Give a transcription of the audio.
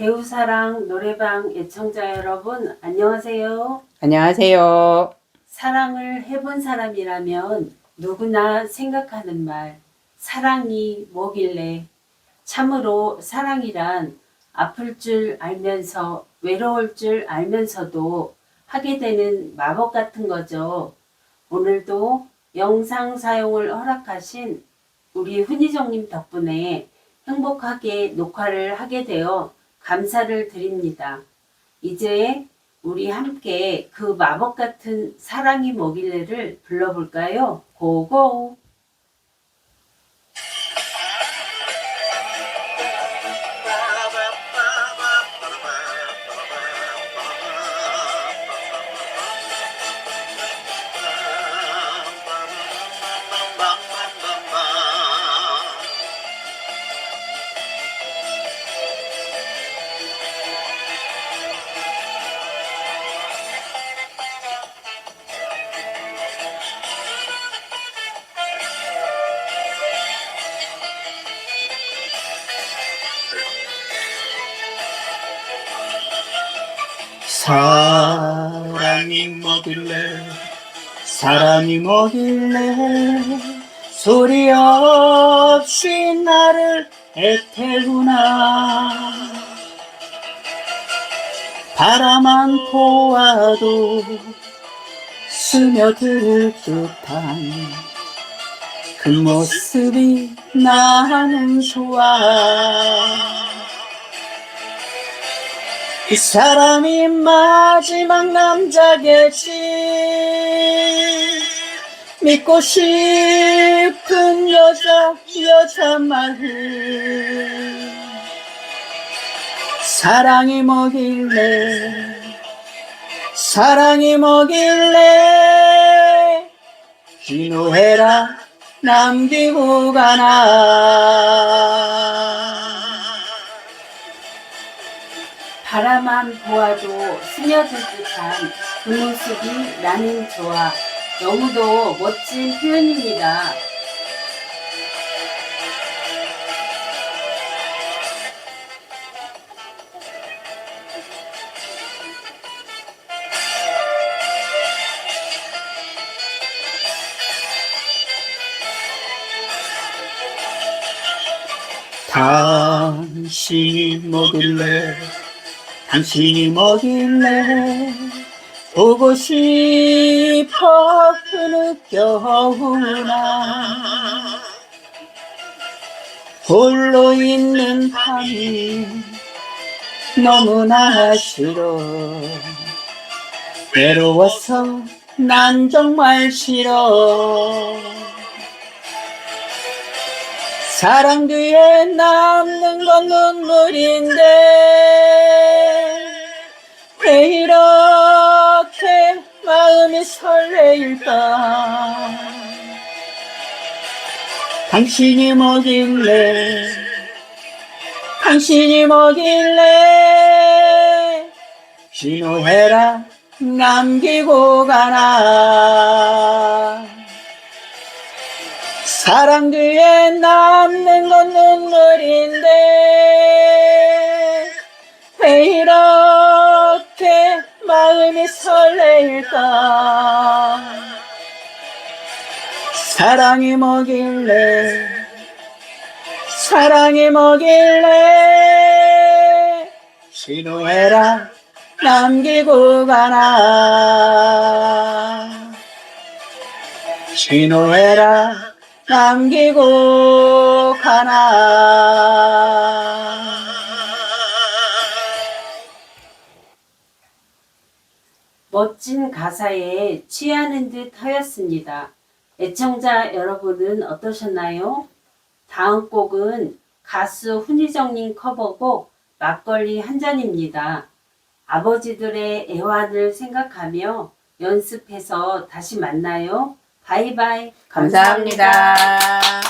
배우사랑 노래방 애청자 여러분, 안녕하세요. 안녕하세요. 사랑을 해본 사람이라면 누구나 생각하는 말, 사랑이 뭐길래 참으로 사랑이란 아플 줄 알면서 외로울 줄 알면서도 하게 되는 마법 같은 거죠. 오늘도 영상 사용을 허락하신 우리 훈이정님 덕분에 행복하게 녹화를 하게 되어 감사를 드립니다. 이제 우리 함께 그 마법 같은 사랑이 뭐길래를 불러볼까요? 고고! 사랑이 뭐길래 사랑이 뭐길래 소리 없이 나를 애태우나. 바라만 보아도 스며들 듯한 그 모습이 나는 좋아 이 사람이 마지막 남자겠지. 믿고 싶은 여자 여자 말을. 사랑이 뭐길래? 사랑이 뭐길래? 기노해라 남기고 가나 만 보아도 스며들 듯한 그 모습이 나는 좋아. 너무도 멋진 표현입니다. 당신이 뭐길래 당신이 뭐길래 보고 싶어 흐느껴오나. 홀로 있는 밤이 너무나 싫어. 외로워서 난 정말 싫어. 사랑 뒤에 남는 건 눈물인데 설레일까? 당신이 뭐길래? 당신이 뭐길래? 신호해라 남기고 가나 사랑 뒤에 남는 건 눈물인데 왜 이렇게 마음이 설레일까? 사랑이 뭐길래? 사랑이 뭐길래? 신호해라 남기고 가나 신호해라 남기고 가나 멋진 가사에 취하는 듯 하였습니다. 애청자 여러분은 어떠셨나요? 다음 곡은 가수 훈이정님 커버곡 막걸리 한 잔입니다. 아버지들의 애환을 생각하며 연습해서 다시 만나요. 바이바이. 감사합니다.